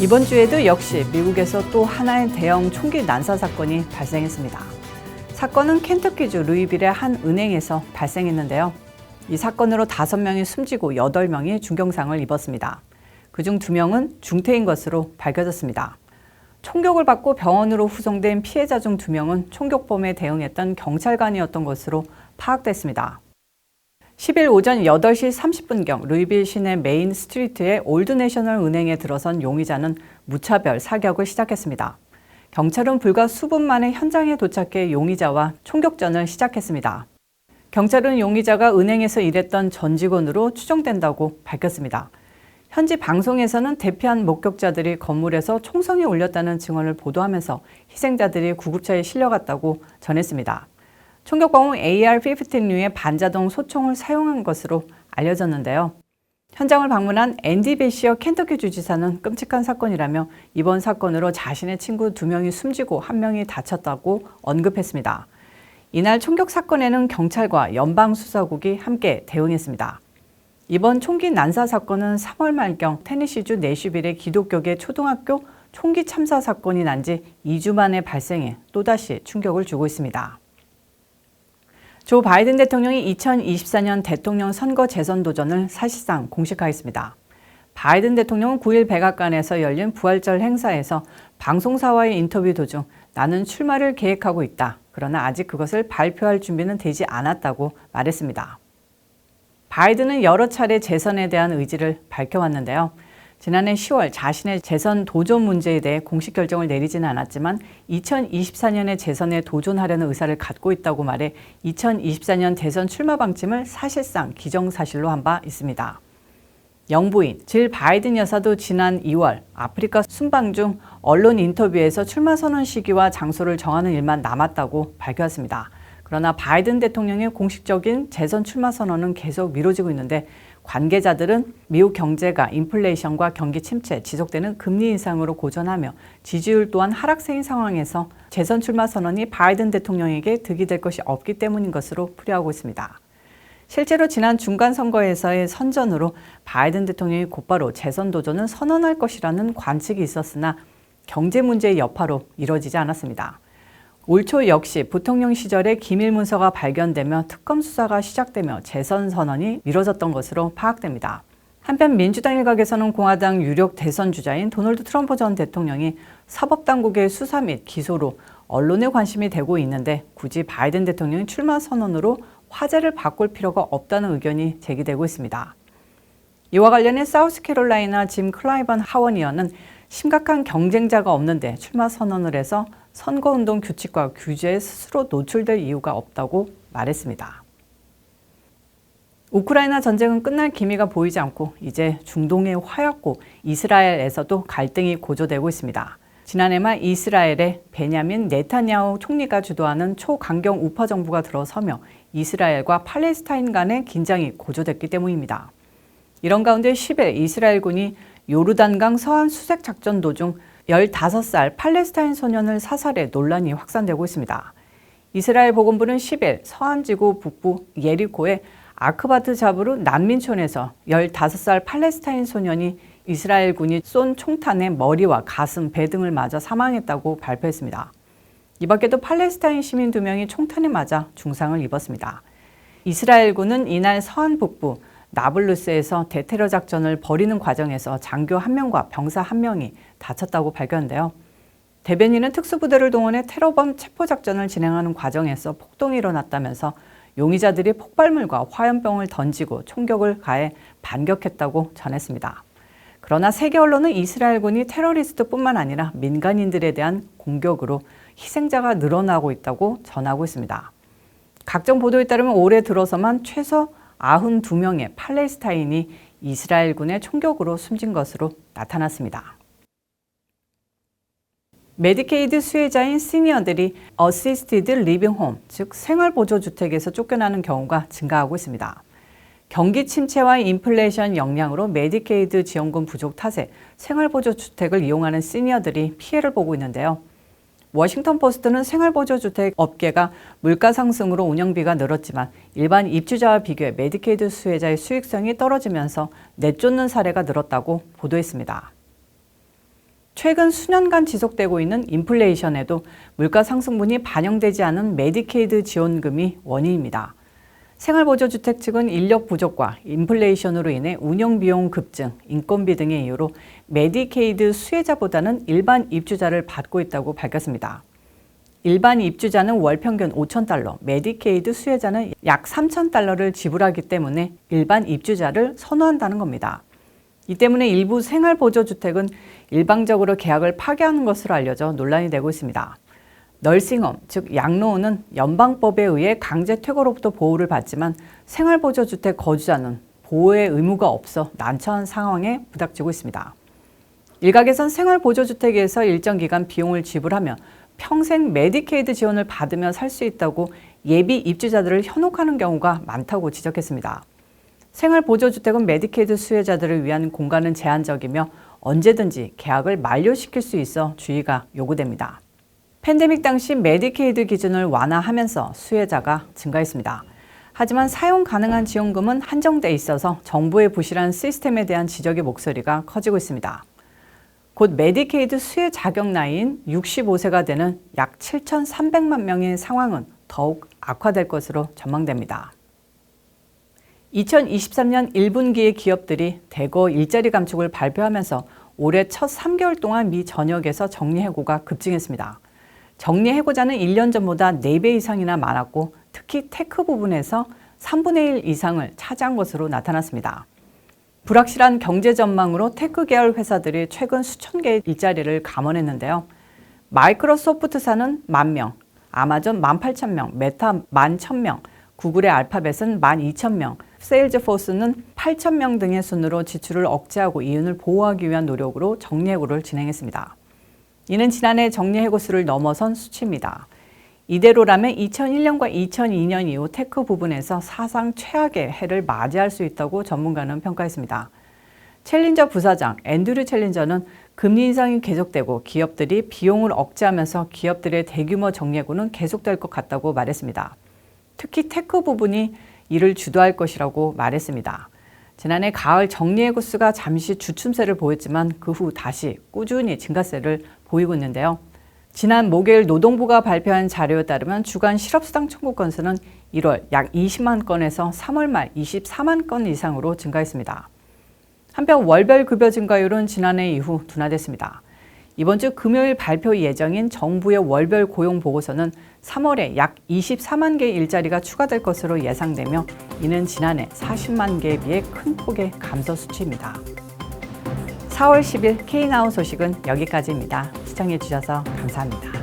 이번 주에도 역시 미국에서 또 하나의 대형 총기 난사 사건이 발생했습니다. 사건은 켄터키주 루이빌의 한 은행에서 발생했는데요. 이 사건으로 다섯 명이 숨지고 여덟 명이 중경상을 입었습니다. 그중 두 명은 중태인 것으로 밝혀졌습니다. 총격을 받고 병원으로 후송된 피해자 중 두 명은 총격범에 대응했던 경찰관이었던 것으로 파악됐습니다. 10일 오전 8시 30분경 루이빌 시내 메인 스트리트의 올드내셔널 은행에 들어선 용의자는 무차별 사격을 시작했습니다. 경찰은 불과 수분 만에 현장에 도착해 용의자와 총격전을 시작했습니다. 경찰은 용의자가 은행에서 일했던 전 직원으로 추정된다고 밝혔습니다. 현지 방송에서는 대피한 목격자들이 건물에서 총성이 울렸다는 증언을 보도하면서 희생자들이 구급차에 실려갔다고 전했습니다. 총격범은 AR-15류의 반자동 소총을 사용한 것으로 알려졌는데요. 현장을 방문한 앤디 베시어 켄터키 주지사는 끔찍한 사건이라며 이번 사건으로 자신의 친구 두 명이 숨지고 한 명이 다쳤다고 언급했습니다. 이날 총격 사건에는 경찰과 연방수사국이 함께 대응했습니다. 이번 총기 난사 사건은 3월 말경 테네시주 내슈빌의 기독교계 초등학교 총기 참사 사건이 난 지 2주 만에 발생해 또다시 충격을 주고 있습니다. 조 바이든 대통령이 2024년 대통령 선거 재선 도전을 사실상 공식화했습니다. 바이든 대통령은 9일 백악관에서 열린 부활절 행사에서 방송사와의 인터뷰 도중 나는 출마를 계획하고 있다. 그러나 아직 그것을 발표할 준비는 되지 않았다고 말했습니다. 바이든은 여러 차례 재선에 대한 의지를 밝혀왔는데요. 지난해 10월 자신의 재선 도전 문제에 대해 공식 결정을 내리지는 않았지만 2024년에 재선에 도전하려는 의사를 갖고 있다고 말해 2024년 대선 출마 방침을 사실상 기정사실로 한 바 있습니다. 영부인 질 바이든 여사도 지난 2월 아프리카 순방 중 언론 인터뷰에서 출마 선언 시기와 장소를 정하는 일만 남았다고 밝혔습니다. 그러나 바이든 대통령의 공식적인 재선 출마 선언은 계속 미뤄지고 있는데 관계자들은 미국 경제가 인플레이션과 경기 침체, 지속되는 금리 인상으로 고전하며 지지율 또한 하락세인 상황에서 재선 출마 선언이 바이든 대통령에게 득이 될 것이 없기 때문인 것으로 풀이하고 있습니다. 실제로 지난 중간 선거에서의 선전으로 바이든 대통령이 곧바로 재선 도전을 선언할 것이라는 관측이 있었으나 경제 문제의 여파로 이뤄지지 않았습니다. 올 초 역시 부통령 시절에 기밀 문서가 발견되며 특검 수사가 시작되며 재선 선언이 미뤄졌던 것으로 파악됩니다. 한편 민주당 일각에서는 공화당 유력 대선 주자인 도널드 트럼프 전 대통령이 사법당국의 수사 및 기소로 언론의 관심이 되고 있는데 굳이 바이든 대통령이 출마 선언으로 화제를 바꿀 필요가 없다는 의견이 제기되고 있습니다. 이와 관련해 사우스캐롤라이나 짐 클라이번 하원 의원은 심각한 경쟁자가 없는데 출마 선언을 해서 선거운동 규칙과 규제에 스스로 노출될 이유가 없다고 말했습니다. 우크라이나 전쟁은 끝날 기미가 보이지 않고 이제 중동의 화약고 이스라엘에서도 갈등이 고조되고 있습니다. 지난해 말 이스라엘에 베냐민 네타냐후 총리가 주도하는 초강경 우파 정부가 들어서며 이스라엘과 팔레스타인 간의 긴장이 고조됐기 때문입니다. 이런 가운데 10일 이스라엘군이 요르단강 서한 수색 작전 도중 15살 팔레스타인 소년을 사살해 논란이 확산되고 있습니다. 이스라엘 보건부는 10일 서한지구 북부 예리코의 아크바트 자브르 난민촌에서 15살 팔레스타인 소년이 이스라엘 군이 쏜 총탄에 머리와 가슴, 배 등을 맞아 사망했다고 발표했습니다. 이 밖에도 팔레스타인 시민 두 명이 총탄에 맞아 중상을 입었습니다. 이스라엘 군은 이날 서한 북부 나블루스에서 대테러 작전을 벌이는 과정에서 장교 한 명과 병사 한 명이 다쳤다고 밝혔는데요. 대변인은 특수부대를 동원해 테러범 체포 작전을 진행하는 과정에서 폭동이 일어났다면서 용의자들이 폭발물과 화염병을 던지고 총격을 가해 반격했다고 전했습니다. 그러나 세계 언론은 이스라엘군이 테러리스트뿐만 아니라 민간인들에 대한 공격으로 희생자가 늘어나고 있다고 전하고 있습니다. 각종 보도에 따르면 올해 들어서만 최소 92명의 팔레스타인이 이스라엘군의 총격으로 숨진 것으로 나타났습니다. 메디케이드 수혜자인 시니어들이 어시스티드 리빙 홈, 즉 생활보조주택에서 쫓겨나는 경우가 증가하고 있습니다. 경기 침체와 인플레이션 영향으로 메디케이드 지원금 부족 탓에 생활보조주택을 이용하는 시니어들이 피해를 보고 있는데요. 워싱턴 포스트는 생활보조주택 업계가 물가 상승으로 운영비가 늘었지만 일반 입주자와 비교해 메디케이드 수혜자의 수익성이 떨어지면서 내쫓는 사례가 늘었다고 보도했습니다. 최근 수년간 지속되고 있는 인플레이션에도 물가 상승분이 반영되지 않은 메디케이드 지원금이 원인입니다. 생활보조주택 측은 인력 부족과 인플레이션으로 인해 운영비용 급증, 인건비 등의 이유로 메디케이드 수혜자보다는 일반 입주자를 받고 있다고 밝혔습니다. 일반 입주자는 월 평균 5,000달러, 메디케이드 수혜자는 약 3,000달러를 지불하기 때문에 일반 입주자를 선호한다는 겁니다. 이 때문에 일부 생활보조주택은 일방적으로 계약을 파기하는 것으로 알려져 논란이 되고 있습니다. 널싱홈, 즉 양로원은 연방법에 의해 강제 퇴거로부터 보호를 받지만 생활보조주택 거주자는 보호의 의무가 없어 난처한 상황에 부닥치고 있습니다. 일각에선 생활보조주택에서 일정 기간 비용을 지불하며 평생 메디케이드 지원을 받으며 살 수 있다고 예비 입주자들을 현혹하는 경우가 많다고 지적했습니다. 생활보조주택은 메디케이드 수혜자들을 위한 공간은 제한적이며 언제든지 계약을 만료시킬 수 있어 주의가 요구됩니다. 팬데믹 당시 메디케이드 기준을 완화하면서 수혜자가 증가했습니다. 하지만 사용 가능한 지원금은 한정돼 있어서 정부의 부실한 시스템에 대한 지적의 목소리가 커지고 있습니다. 곧 메디케이드 수혜 자격 나이인 65세가 되는 약 7,300만 명의 상황은 더욱 악화될 것으로 전망됩니다. 2023년 1분기에 기업들이 대거 일자리 감축을 발표하면서 올해 첫 3개월 동안 미 전역에서 정리 해고가 급증했습니다. 정리 해고자는 1년 전보다 4배 이상이나 많았고 특히 테크 부분에서 3분의 1 이상을 차지한 것으로 나타났습니다. 불확실한 경제 전망으로 테크 계열 회사들이 최근 수천 개의 일자리를 감원했는데요. 마이크로소프트사는 만 명, 아마존 만 팔천 명, 메타 만천 명, 구글의 알파벳은 만 이천 명, 세일즈포스는 8천 명 등의 순으로 지출을 억제하고 이윤을 보호하기 위한 노력으로 정리해고를 진행했습니다. 이는 지난해 정리 해고 수를 넘어선 수치입니다. 이대로라면 2001년과 2002년 이후 테크 부분에서 사상 최악의 해를 맞이할 수 있다고 전문가는 평가했습니다. 챌린저 부사장 앤드류 챌린저는 금리 인상이 계속되고 기업들이 비용을 억제하면서 기업들의 대규모 정리해고는 계속될 것 같다고 말했습니다. 특히 테크 부분이 이를 주도할 것이라고 말했습니다. 지난해 가을 정리해고 수가 잠시 주춤세를 보였지만 그 후 다시 꾸준히 증가세를 보이고 있는데요. 지난 목요일 노동부가 발표한 자료에 따르면 주간 실업수당 청구 건수는 1월 약 20만 건에서 3월 말 24만 건 이상으로 증가했습니다. 한편 월별 급여 증가율은 지난해 이후 둔화됐습니다. 이번 주 금요일 발표 예정인 정부의 월별 고용 보고서는 3월에 약 24만 개의 일자리가 추가될 것으로 예상되며 이는 지난해 40만 개에 비해 큰 폭의 감소 수치입니다. 4월 10일 K나우 소식은 여기까지입니다. 시청해 주셔서 감사합니다.